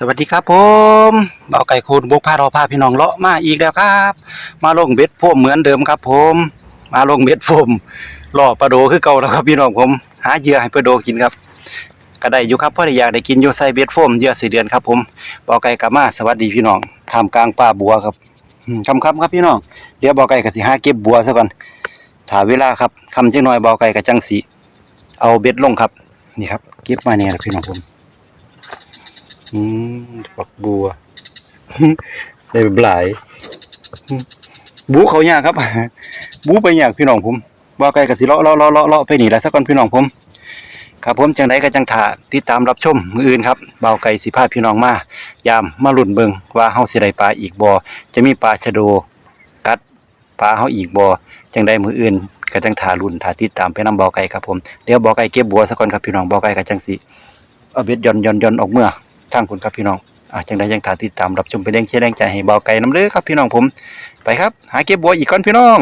สวัสดีครับผมเบาไก่คูณบุกพาเราพาพี่น้องเลาะมาอีกแล้วครับ มาลงเบ็ดโฟมเหมือนเดิมครับผม มาลงเบ็ดโฟมล่อปลาโดคือเก่าแล้วครับพี่น้องผม หาเหยื่อให้ปลาโดกินครับก็ได้อยู่ครับเพราะได้อยากได้กินอยู่ใส่เบ็ดโฟมเหยื่อสี่เดือนครับผมเบาไก่กลับมาสวัสดีพี่น้องท่ามกลางป่าบัวครับคำคำครับพี่น้องเดี๋ยวเบาไก่ก็สิหาเก็บบัวซะก่อนถาเวลาครับคำเจังน้อยเบาไก่กับจังสีเอาเบ็ดลงครับ นี่ครับเก็บมาเนี่ยพี่น้องผม อืมฝักบัวได้หลายบูเขายากครับ บูไปยากพี่น้องผมว่าไกลกับสิเลาะเลาะเลาะเลาะไปหนีแหละสักก่อนพี่น้องผมครับผมจังไดก็จังถาติดตามรับชมมืออื่นครับเบาไก่สิพาพี่น้องมายามมาลุ่นเบิงว่าเฮาสิได้ปลาอีกบ่อจะมีปลาชะโดกัดปลาเฮาอีกบ่อจังไดมืออื่นก็จังถาลุ่นถาติดตามไปนํเบาไก่ครับผมเดี๋ยวเบาไก่เก็บบัวสักก่อนครับพี่น้องเบาไก่ก็จังสิเอาเบ็ดย่อนย่อนย่อนออกเมื่อ ทางคุณครับพี่น้องอ่าจังได้ยังถาติดตามรับชมเป็นแรงเชียร์แรงใจให้เบาไก่น้ำเด้อครับพี่น้องผม ไปครับ หาเก็บบัวอีกก่อนพี่น้อง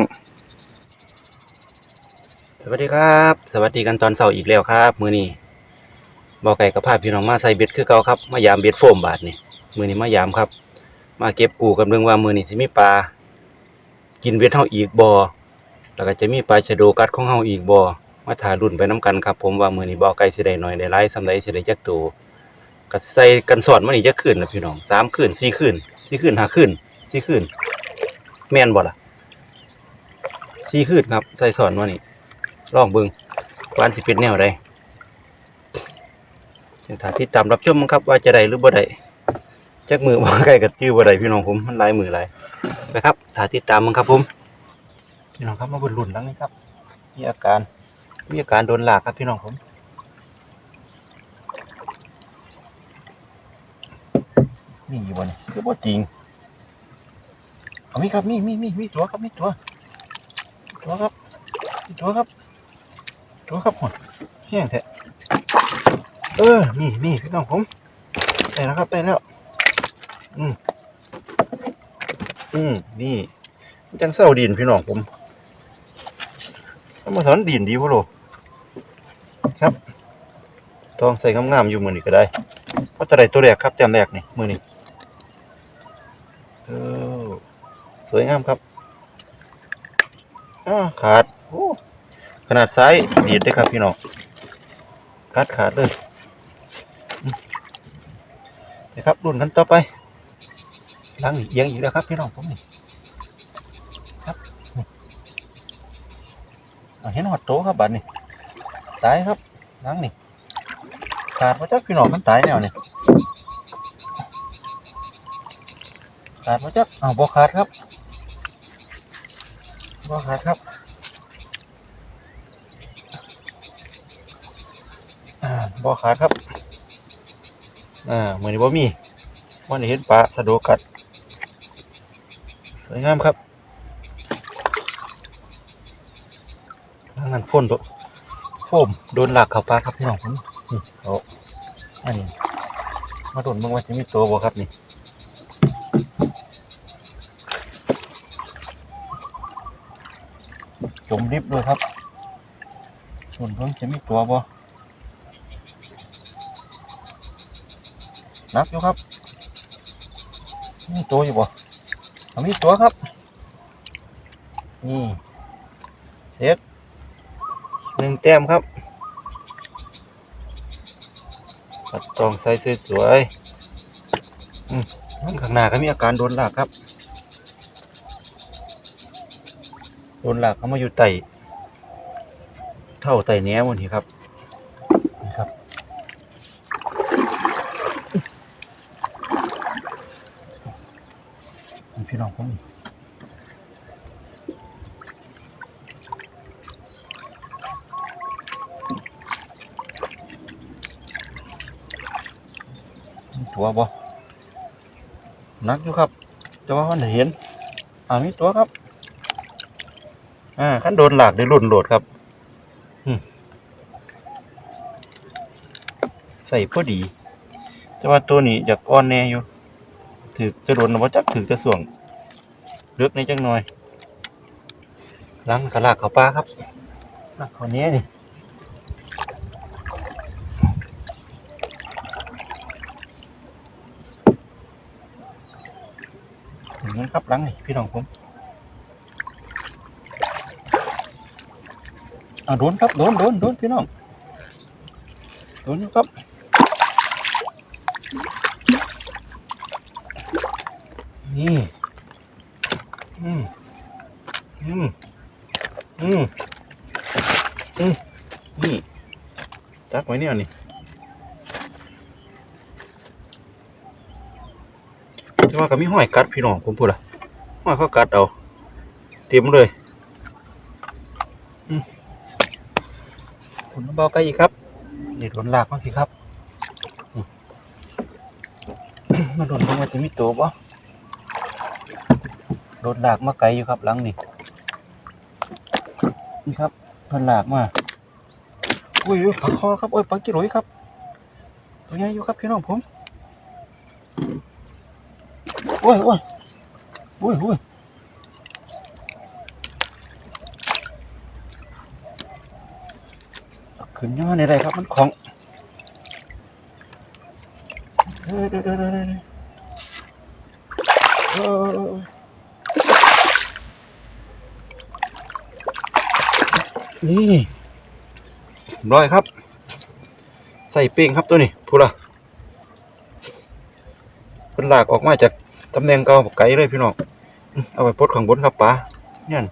สวัสดีครับ สวัสดีกันตอนเสาร์อีกแล้วครับ มือนี้เบาไก่กับพาพี่น้องมาใส่เบ็ดคือเก่าครับ มายามเบ็ดโฟมบาทนี่มือนี้มายามครับ มาเก็บปูกันเรื่องว่ามือนี้สิมีปลา กินเบ็ดเฮาอีกบ่แล้วก็จะมีปลาชะโดกัดของเฮาอีกบ่อมาถ่ารุ่นไปน้กันครับ ผมว่ามือนี้เบาไก่สิได้น้อยได้หลายสำใดสิได้จักตัว ก็ใส่กันสอนมานี่จะขึ้นนะพี่น้องสามขึ้นสี่ขึ้นสี่ขึ้นห้าขึ้นสี่ขึ้น แม่นบ่ล่ะสี่ขึ้นครับ ใส่สอนมานี่ลองเบิ่งวาอันสิเป็นแนวใดจะถามที่ตามรับชมมั้งครับ ว่าจะได้หรือบ่ได้จักมือบ่าใกล้กับชื่อบ่ได้พี่น้องผมมันลายมือหลายไปครับถาติดตามมั้งครับผมพี่น้องครับมาบุญรุ่นแล้วนี่ครับ มีอาการมีอาการโดนหลากครับพี่น้องผม มีอยู่บนคือบ่จริงเอามีครับมีมีมีมีตัวครับมีตัวตัวครับมีตัวครับตัวครับหมดแห้งแท้เออนี่นี่พี่น้องผมได้แล้วครับได้แล้วอืมอืมนี่จังเศร้าดินพี่น้องผมมาสอนดินดีพ่อโลครับตองใส่งามๆอยู่มือนี้ก็ได้เพราะจะได้ตัวแรกครับแจมแรกนี่มือนี้ เออ สวยงามครับขาดขนาดไซส์ดีดได้ครับพี่น้องขาดขาดเลยนะครับรุ่นกันต่อไปล้างอีกเอียงอีกแล้วครับพี่น้องผมนี่ครับเห็นหอดโตครับบัดนี่ตายครับล้างนี่ขาดมาจากพี่น้องมันตายแนวนี่ขาดมาจักอ้าวบ่ขาดครับ บ่ขาครับอ่าบ่ขาดครับ อ่าเหมือนบ่มีวันนี้เห็นปลาสะโดกัด สวยงามครับทางนั้นพ่นตัวโฟมโดนหลักเขาปลาครับพี่น้องผมนี่เอาอันนี้มาโดนเบิ่งว่าจะมีตัวบ่ครับนี่ มริบด้วยครับส่วนเพิ่งจะมีตัวบ่นักอยู่ครับ มีตัวอยู่บ่เอามีตัวครับ นี่เซ็ตหนึ่งแต้มครับตัดตองใส่สวยๆอืมข้างหน้าก็มีอาการโดนลากครับ โนหลากเขามาอยู่ไต่เท่าไต่แหนมนี่ครับนี่ครับ พี่น้องผมตัวบ่นักอยู่ครับ แต่ว่ามันเห็นอ่ามีตัวครับ อ่าขั้นโดนหลากได้รุ่นโหลดครับใส่พอดี แต่ว่าตัวนี้อยากอ่อนแน่อยู่ ถือจะโดนนว่จักถือจะส่วงเลือกในจังหน่อยล้างกระลากเขาป้าครับลากเขาเนี้ยนี่นั่นครับล้างนี่พี่น้องผม อ่าโดนครับโดนโดนโดนพี่น้องโดนครับนี่อืมอืมอืมอืมนี่จักไว้เนี่ยนี่แต่ว่าก็มีห้อยกัดพี่น้องผมพูดอะห้อยเขากัดเอาเต็มเลยอืมคุณ เบาไกลอีกครับนี่โดนลากมั้งสิครับมาโดนลงมาจะมีตัวบ่โดนลากมาไกลอยู่ครับหลังนี่นี่ครับเพิ่นลากมาอุ้ยอุ้ยปลาคอครับโอ้ยปลากิโลยครับ ตัวใหญ่อยู่ครับพี่น้องผมโอ้ยโอ้ยโอ้ยโอ้ย ขึ้นยอดในไรครับมันของเด้อเด้อเด้อเด้อเด้อเออนี่ร้อยครับ ใส่เป้งครับตัวนี้พูดละเป็นหลากออกมาจากตำแหน่งเก่าไกลเลยพี่น้องอื้อเอาไปปลดข้างบนครับป้าเนี่ย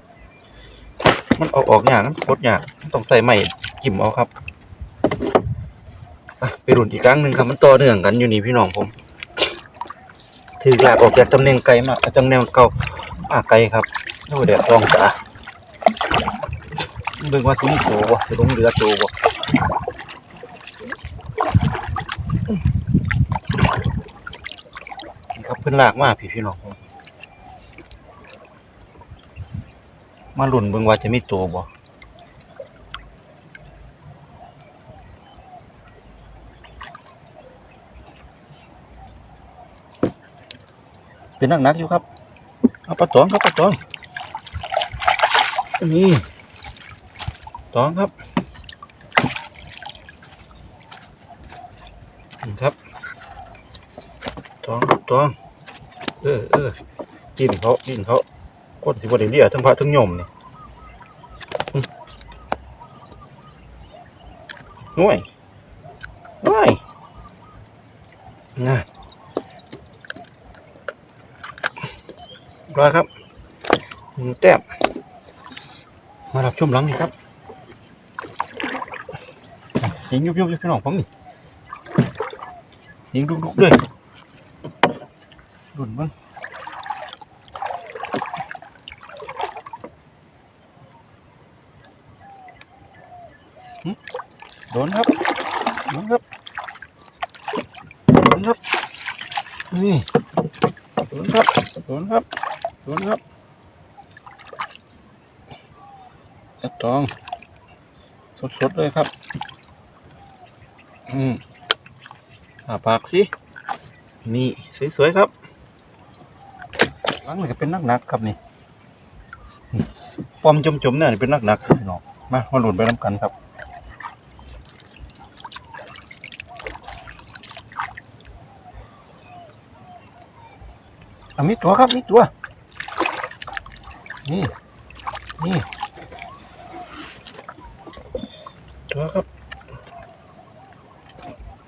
มันเอาออกยากมันปลดยากมันต้องใส่ไม้ จิ้มเอาครับไปรุ่นอีกครั้งหนึ่งครับมันต่อเนื่องกันอยู่นี่พี่น้องผม ถือหลากออกจากตำแหน่งไกลมากตำแหน่งเก่าอ่าไกลครับโอ้เดี๋ยวลองจ้ะเบิ่งว่าสิมีโตบ่สิลงเรือโตบ่นี่ครับเพิ่นลากมากพี่พี่น้องผมมาหลุ่นเบิ่งว่าจะมีตัวบ่ เป็นนักนักๆอยู่ครับเอาปลาตองครับปลาตองนี่ตองครับนี่ครับตองครับตอง เออเออดินเขาดินเขาคนสิบได้เรียทั้งพระทั้งโยมนี่หน่วยหน่วยน่ะ รอครับหนึ่งแต้มมารับชมหลังนี่ครับยิงยุบยุบยุบพี่น้องผมนี่ยิงดุกๆเลยดุนมั้งหึโดนครับโดนครับโดนครับนี่โดนครับโดนครับ โดนครับกระตอง สดๆเลยครับ อืมอาปากสิ นี่ สวย ๆ ครับหลังนี่ก็เป็นนักหนักครับนี่ปอมจมๆเนี่ยเป็นนักหนักพี่น้องมามาหลุนไปน้ำกันครับอะมีตัวครับมีตัว นี่นี่ตัวครับ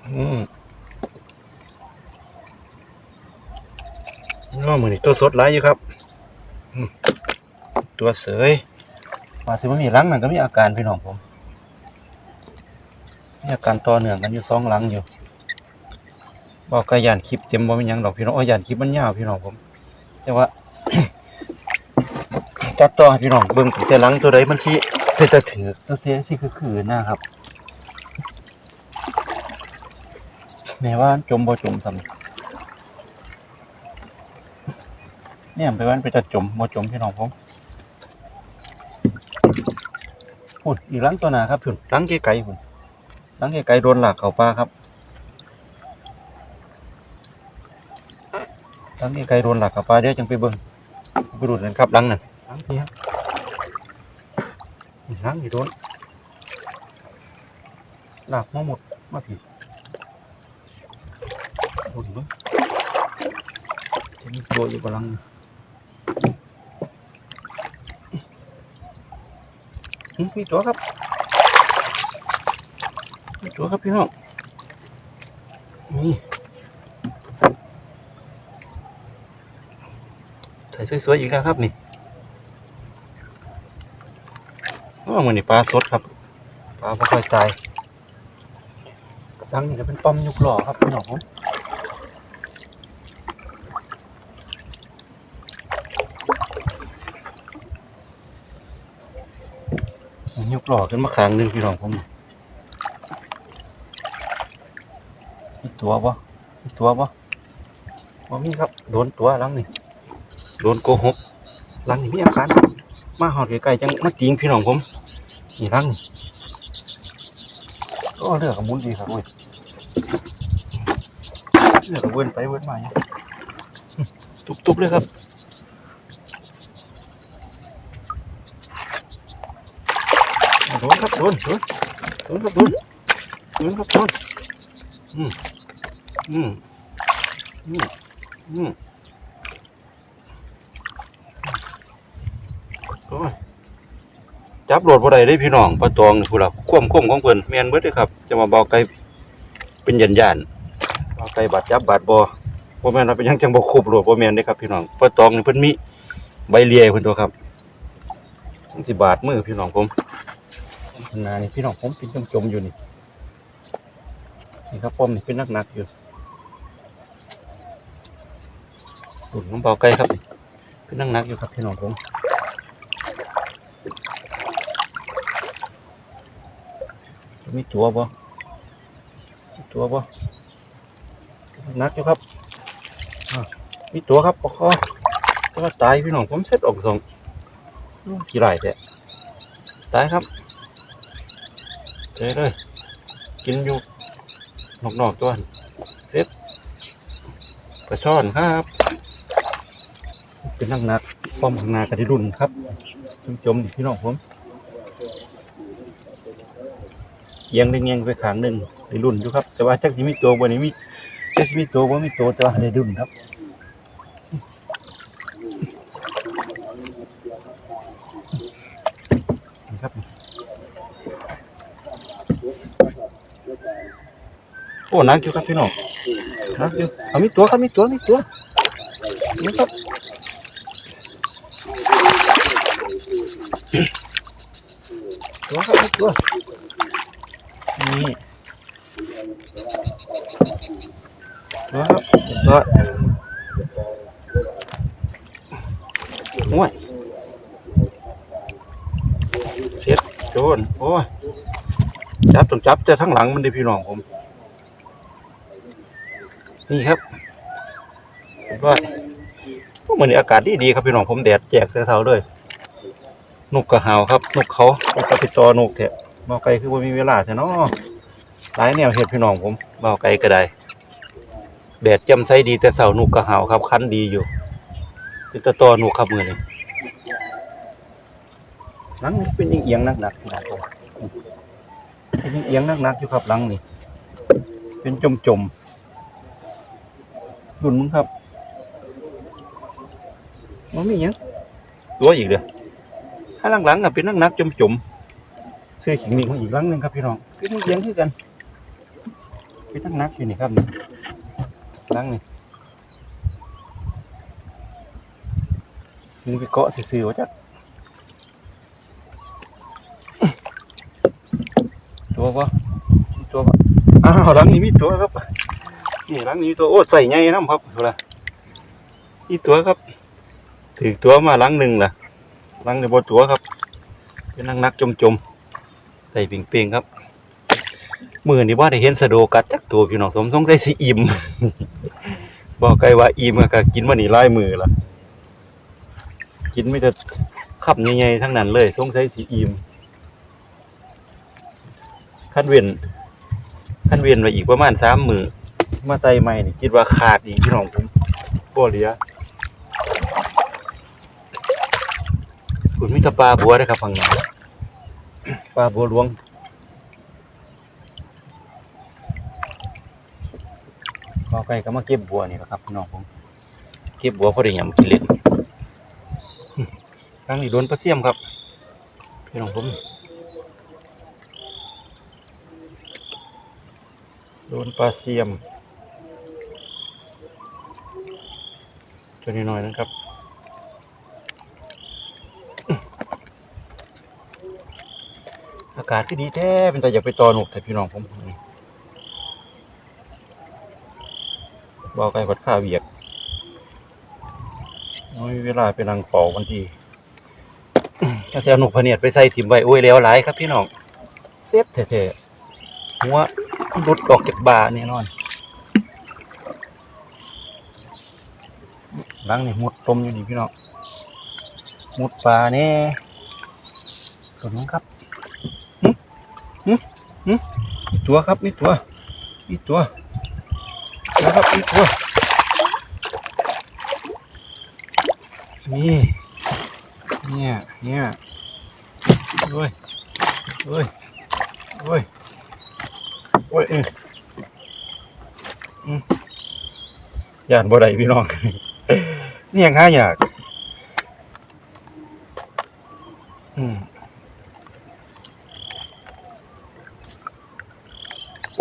อืมน้อมือนี่ตัวสดหลายอยู่ครับตัวเสยมาสิมันมีหลังนั่นก็มีอาการพี่น้องผมมีอาการต่อเนื่องกันอยู่สองหลังอยู่บอกกระยานคลิปเต็มบ่มียังดอกพี่น้องเอยานคลิปมันยาวพี่น้องผม แต่ว่า จัดต่อให้พี่น้องเบิ่งแต่หลังตัวใดมันสิเป็นจะถือตัวเสียสิคือคือๆนะครับแม่ว่าจมบ่จมสำเนี่ยไปวันไปจะจมบ่จมพี่น้องผมพุ่นอีกหลังตัวหนาครับพุ่นหลังไกลๆพุ่นหลังไกลๆโดนหลากเขาป่าครับหลังไกลๆโดนหลากเขาป่าเดี๋ยวจังไปเบิ่งไปดูกันครับหลังนั่นางเพียงนั่งอยู่ด้นหลักมาหมดมาผีโอ้ยบ้างมีตัวอยู่กำลังมีตัวครับ มีตัวครับพี่น้องนี่ใส่สวยๆอีกแล้วครับนี่้มันนี่ปลาสดครับ ปลาไม่ค่อยตายดังนี่จะเป็นป้อมยุกหล่อครับพี่น้องผมยุกหล่อขึ้นมาขางหนึงพี่น้องผมมีตัวปะมีตัวปะว่ามีครับ โดนตัวลังนี่ โดนโกหกลังนี่มีอาการมาหอดไกลๆจังมาจริงพี่น้องผม นี่หลังนี่ก็เลือกกับมุนดีครับเว้ยเลือกกับเวินไปเวินมาเนี่ยตุบๆเลยครับโดนครับโดนโดนโดนครับโดนโดนครับโดนอืมอืมอืมอืมโอ้ย จับโหลดบ่ได้เด้พี่น้องปลาตองนี่ผู้ละควมคมของเพิ่นแม่นเบิดเด้อครับ จะมาเบาไกลเป็นยันยานเบาไกลบาดจับบาดบ่บ่แม่นว่าเป็นหยังจังบ่ครบโหลดบ่แม่นเด้อครับพี่น้องปลาตองนี่เพิ่นมีใบเลียเพิ่นตัวครับสิบาดมือพี่น้องผมนานี่พี่น้องผมเป็นจมๆอยู่นี่นี่ครับป้อมนี่เป็นนักๆอยู่ตุ่นน้ำเบาไกลครับนี่เป็นนักๆอยู่ครับพี่น้องผม มีตัวบ่มีตัวบ่นักอยู่ครับมีตัวครับปอกคอก็ตายพี่น้องผมเซ็ตออกสองอู้กี่ไรแต่ตายครับเอ้เลยกินอยู่นอกๆตัวนั้นเซ็ตปลาช่อนครับ เป็นนักนักๆป้อมข้างหนากระดิรุ่นครับจมจมๆพี่น้องผม เอียงได้เงียงไปขางหนึ่งได้รุ่นอยู่ครับ แต่ว่าจักสิมีตัวบนนี้มีจักสิมีตัวบ่มีตัวแต่ว่าได้รุ่นครับครับโอ้นักอยู่ครับพี่น้องนักอยู่เอามีตัวครับมีตัวมีตัวนี่ครับตัวครับมีตัว นี่วครับตัวโอ้ยเช็ดโจนโอ้ยจับต้องจับแต่ทั้งหลังมันไดิพี่น้องผม นี่ครับก็เหมือนอากาศดีดีครับพี่น้องผมแดดแจกเท่าเลยนกกระหาวครับนกเขานกระปิดตอนกเถอะ เบาไกลคือว่ามีเวลาใช่เนาะหลายแนวเห็ดพี่น้องผมเบาไกลก็ได้แดดจำใสดีแต่เสาร์นกกระหาวครับ คันดีอยู่เป็นตะตอนกครับมือนี่หลังนี่เป็นเอียงนักๆพี่น้องผมเป็นเอียงๆนักๆอยู่ครับหลังนี่เป็นจมๆดุนมึงครับมันมีหยังตัวอีกเด้อถ้าหลังๆอะเป็นนักนักๆจมจม ๆเสื้อขิงมีของอีกหลังหนึงครับพี่น้องคือมันเลี้ยงคือกันเป็นนักนักๆอยู่นี่ครับนี่หลังนี่มึงไปเกาะซื่อๆวะจ๊ะตัวปะมีตัวปะอ้าวหลังนี้มีตัวครับนี่หลังนี้ตัวโอ้ใส่ใหญ่น้ำครับดูละนี่ตัวครับถือตัวมาหลังหนึ่งล่ะหลังในบนตัวครับเป็นนักนักจมจมๆใส่ปียงเปียงครับมือนี่ว่าได้เห็นสะโดกัดจักตัวพี่น้องสมสงสัยสิอิ่มบอกไกลว่าอิ่มก็กินมานี่หลายมือละกินไม่แต่ขับใหญ่ๆทั้งนั้นเลยสงสัยสิอิ่มขั้นเวียนขั้นเวียนไว้อีกประมาณสามมือมาใส่ใหม่นี่คิดว่าขาดอีกพี่น้องผมบ่เหลือคุณมีแตะปลาบัวเด้ครับฝั่งนี้ ปลาบัวหลวงก็ใกล้ก็มาเก็บบัวนี่แหละครับน้องผมเก็บบัวพอดีอย่างกินเล่นตั้งอยู่โดนปลาเสี่ยมครับพี่น้องผมโดนปลาเสี่ยมตัวนี้หน่อยนะครับากาศที่ดีแท้เป็นแต่อย่าไปตอหนุกแต่พี่น้องผมบอกไก่วัดข้าวเวียกน้อยเวลาไปนั่งเป่าวันทีถ้าเสียหนุกพเนียดไปใส่ถิ่มไว้โอ้ยแล้วหลายครับพี่น้องเซ็ตแท้ๆหัวรุดออกจากบ่าแน่นอนหลังนี่มุดต้มอยู่นี่พี่น้องมุดปลาเนี่ยตัวนี้ครับ มีตัวครับมีตัวมีตัวนะครับมีตัวนี่เนี่ยเนี่ยโอ้ยโอ้ยโอ้ยโอ้ยอืมอืมย่านบ่ได้พี่น้องนี่ยังหาอยาก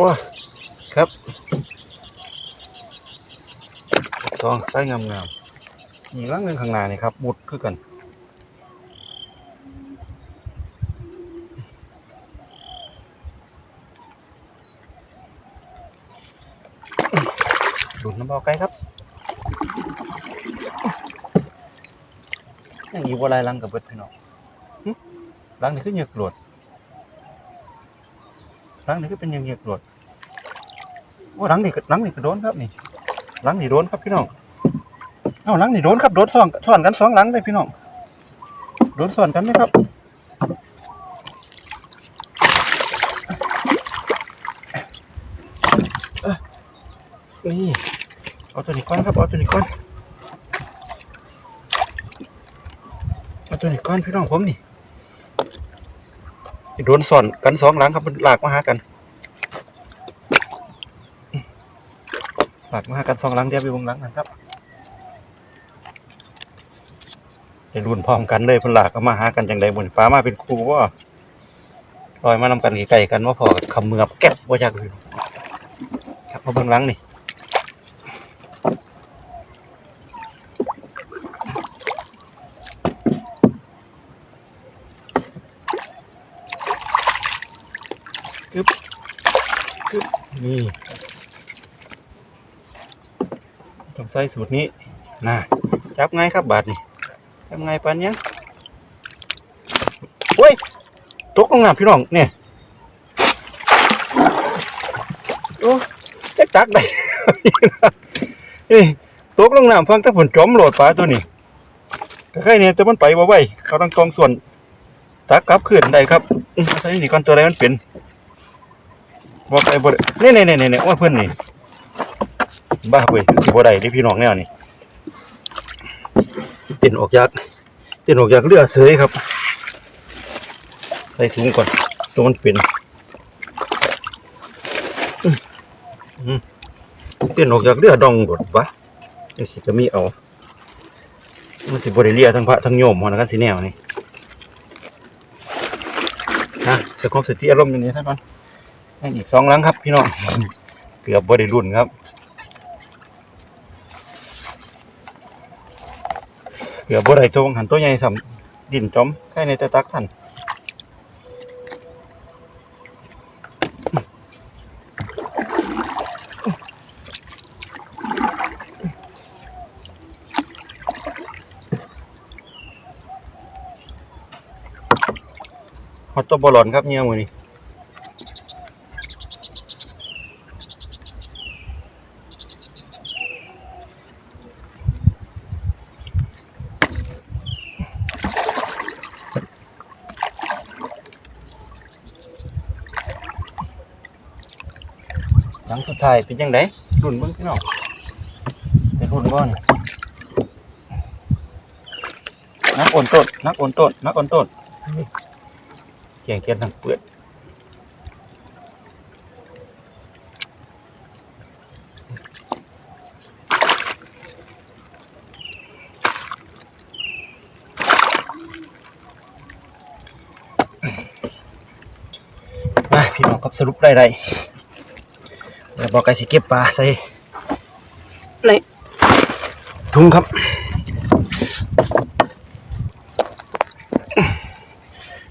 ว้าครับทองไส้งามๆมีร่างหนึ่งข้างหน้านี่ครับมุดคือกันดูดน้ำเบาไกลครับยังอีกว่าลายลังกับเบิดพี่น้องหึลังนี่คือเยือกหลวด ลังนี่คือเป็นเหยือกหลวดโอ้หลังนี่ก็หลังนี่ก็โดนครับนี่หลังนี่โดนครับพี่น้องเอ้าหลังนี่โดนครับโดนซ้อนซ้อนกันสองหลังเลยพี่น้องโดนซ้อนกันไหมครับอ้ยนี่เอาตัวนี้ก้อนครับเอาตัวนี้ก้อนเอาตัวนี้ก้อนพี่น้องผมนี่ โดนซ้อนกันสองหลังครับมันหลากมาหากันฝากมาหากันสองหลังเดียวไปวงหลังกันครับไปรุ่นพร้อมกันเลยพนหลากก็มาหากันจังใดบนฟ้ามาเป็นครูว่าลอยมานำกันไกลๆกันว่าพอคำเมือบแก๊บว่าจากอื่นครับมาเบิ่งหลังนี่ึบกึบนี่ต้องใส่สูตรนี้นะจับไงครับบาทนี่จับไงปานเนี้ยโอ้ยตกลงน้ำพี่น้องเนี่ยโอ้จะตักได้นี่ตกลงน้ำฟังถ้าฝนจมโหลดปลาตัวนี้ก็แค่นี้แต่มันไปบ่ไหวเขาต้องกองส่วนตักกลับขึ้นได้ครับอื้อใส่นี่ก่อนตัวอะไรมันเป็น บอกไอ้บ่ได้นี่นี่นี่นี่ว่าเพื่อนนี่บ้าเว้ยสิบ่ได้ดิพี่น้องแนวนี่เต้นออกจากเต้นออกจากเรือเสยครับใส่ถุงก่อนตัวมันเป็นเต้นออกจากเรือดองบดวะจังสิจะมีเอามันสิบ่ได้เรียทั้งพระทั้งโยมหัวนะครับสิแนวนี่นะสกอบสติอารมณ์อย่างนี้ท่านก่อน อีกสองหลังครับ พี่น้องเกือบบ่ได้รุ่นครับ เกือบบ่ได้ตัวหันตัวใหญ่สำดินจอมใกล้ในต่ตักทันฮอตตัวบอลลอนครับเนี่ยมือนี้ายเป็นยังไงรุ่นเบิ้งพี่น้องเป็นรุ่นบ้อนนักโอนต้นนักโอนต้นนักโอนต้นเกียงเกียนทั้งเปลือกมาพี่น้องครับสรุปได้ไร แล้วบอกไก่สิเก็บปลาใส่ในถุงครับ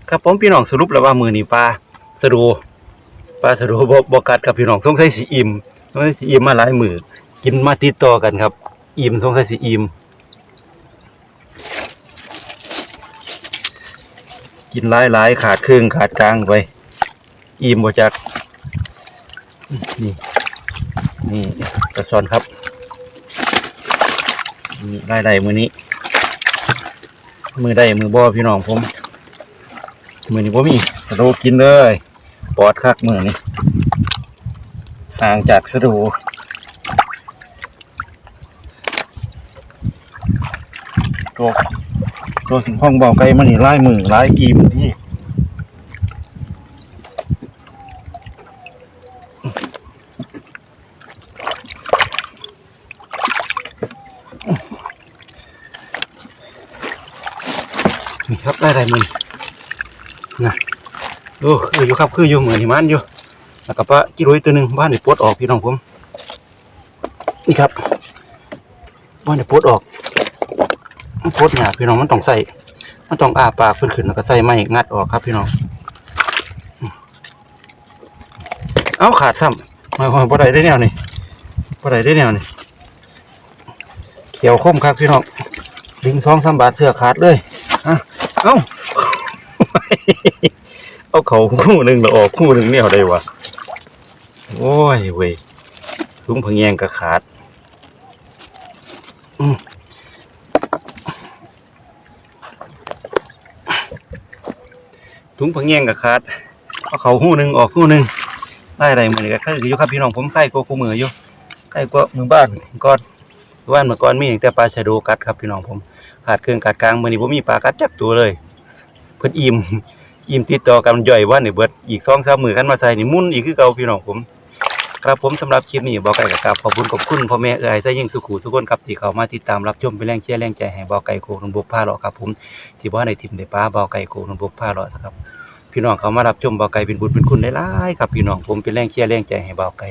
ครับผมพี่น้องสรุปแล้วว่ามือนี้ปลาสะดูปลาสะดูบ่บ่กัดครับพี่น้องสงสัยสิอิ่มสงสัยสิอิ่มมาหลายมือกินมาติดต่อกันครับ อิ่มสงสัยสิอิ่มกินหลายหลายๆขาดครึ่งขาดกลางไป อิ่มบ่จักนี่ นี่กระสอนครับนี่ไล่ไล่มือนี้ มือได้มือบ่อพี่น้องผม มือนี้บ่มีสะดูกินเลยปอดคักมือนี้ห่างจากสะดูตัวตัวถึงห้องเบาไกลมันนี่ไล่มือไล่อีมที่ ได้ไรมือนะโอ้คืออยู่ครับคืออยู่เหมือนที่มันอยู่แล้วก็ปลากิโลตัวหนึ่งบ้านนี่ปลดออกพี่น้องผมนี่ครับบ้านนี่ปลดออกมันโคตรหยาพี่น้องมันต้องใส่มันต้องอาปากขึ้นขึ้นแล้วก็ใส่ไม้งัดออกครับพี่น้องเอาขาดซ้ำมาบ่ได้ได้แนวนี่บ่ได้ได้แนวนี่เขียวคมครับพี่น้องลิงสองสามบาทเสือขาดเลยอะ เอ้า เอาเขาคู่หนึ่งแล้วออกคู่หนึ่งเนี่ยเอาได้วะโอ้ยเว้ยลุงพะแยงก็ขาดถุงผังแยงกับขาดเอาเขาหู้หนึ่งออกหู้หนึ่งได้ไรมือนี่ก็คืออยู่ครับพี่น้องผมใกล้กว่าคู่มืออยู่ใกล้กว่ามือบ้านก่อน บ้านเมื่อก่อนมีแต่ปลาชะโดกัดครับพี่น้องผม ขาดเครื่องกัดกลางมือนี้ผมมีปลากัดจับตัวเลย เพิ่นอิ่มอิ่มติดต่อกันย่อยว่านี่เบิดอีกสองสามมือกันมาใส่นี่มุ่นอีกคือเก่าพี่น้องผม ครับผมสำหรับคลิปนี้บอกไก่กับกราบขอบคุณขอบคุณพ่อแม่เอ๋ยใจยิ่งสุขุทุกคนครับที่เขามาติดตามรับชมเป็นแรงเชียร์แรงใจให้บอกไก่โคกนบกผ้าหรอกครับผมที่ว่าในทีมในป้าบอกไก่โคกนบกผ้าหรอกครับพี่น้องเขามารับชมเบาไก่เป็นบุญเป็นคุณได้หลายครับพี่น้องผมเป็นแรงเชียร์แรงใจให้บาไก่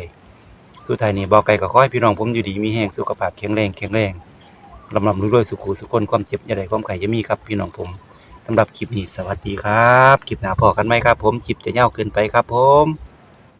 สุดท้ายนี้บอกไก่ก็ขอให้พี่น้องผมอยู่ดีมีแห้งสุขภาพแข็งแรงแข็งแรงลำลำรวยสุขุสุขคนความเจ็บอย่าได้ความไข่จะมีครับพี่น้องผมสำหรับคลิปนี้สวัสดีครับคลิปหน้าพอกันไหมครับ ผมคลิปจะยาเกินไปครับผม